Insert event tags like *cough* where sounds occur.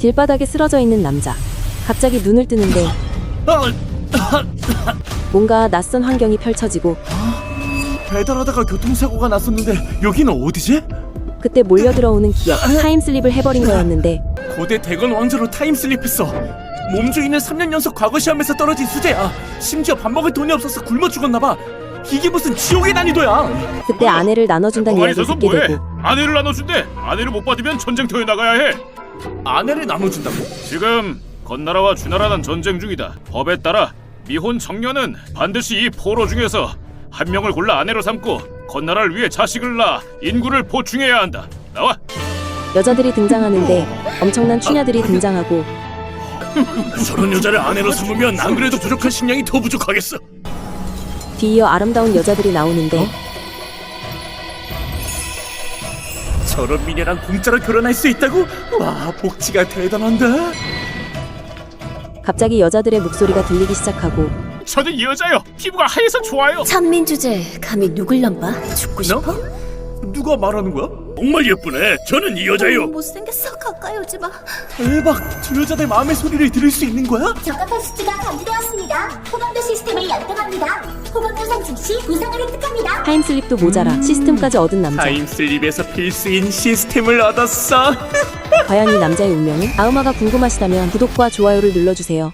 길바닥에 쓰러져 있는 남자. 갑자기 눈을 뜨는데 아, 뭔가 낯선 환경이 펼쳐지고 배달하다가 교통사고가 났었는데 여기는 어디지? 그때 몰려 들어오는 기억 타임슬립을 해버린 거였는데 고대 대건 왕조로 타임슬립했어. 몸주인은 3년 연속 과거 시험에서 떨어진 수재야. 심지어 밥 먹을 돈이 없어서 굶어 죽었나 봐. 이게 무슨 지옥의 난이도야. 그때 아내를 나눠준다는 이야기를 듣게? 되고 아내를 나눠준대. 아내를 못 받으면 전쟁터에 나가야 해. 아내를 나눠준다고? 지금 건나라와 주나라는 전쟁 중이다. 법에 따라 미혼 청년은 반드시 이 포로 중에서 한 명을 골라 아내로 삼고 건나라를 위해 자식을 낳아 인구를 보충해야 한다. 나와. 여자들이 등장하는데 엄청난 추녀들이 등장하고 *laughs* 저런 여자를 아내로 삼으면 안 그래도 부족한 식량이 더 부족하겠어. 뒤이어 아름다운 여자들이 나오는데 저런 미녀랑 공짜로 결혼할 수 있다고? 와 복지가 대단한데. 갑자기 여자들의 목소리가 들리기 시작하고 저는 이 여자요. 피부가 하얘서 좋아요. 천민 주제 감히 누굴 넘봐? 죽고 너? 싶어? 누가 말하는 거야? 정말 예쁘네. 저는 이 여자요. 못생겼어 가까이 오지 마. 대박. 저 여자들 마음의 소리를 들을 수 있는 거야? 적합한 수치가 감지되었습니다. 호감도 시스템을 연동합니다. 호감도 상승 시 부상을 획득합니다. 타임슬립도 모자라 시스템까지 얻은 남자 타임슬립에서 필수인 시스템을 얻었어. 과연 이 남자의 운명은? 다음화가 궁금하시다면 구독과 좋아요를 눌러주세요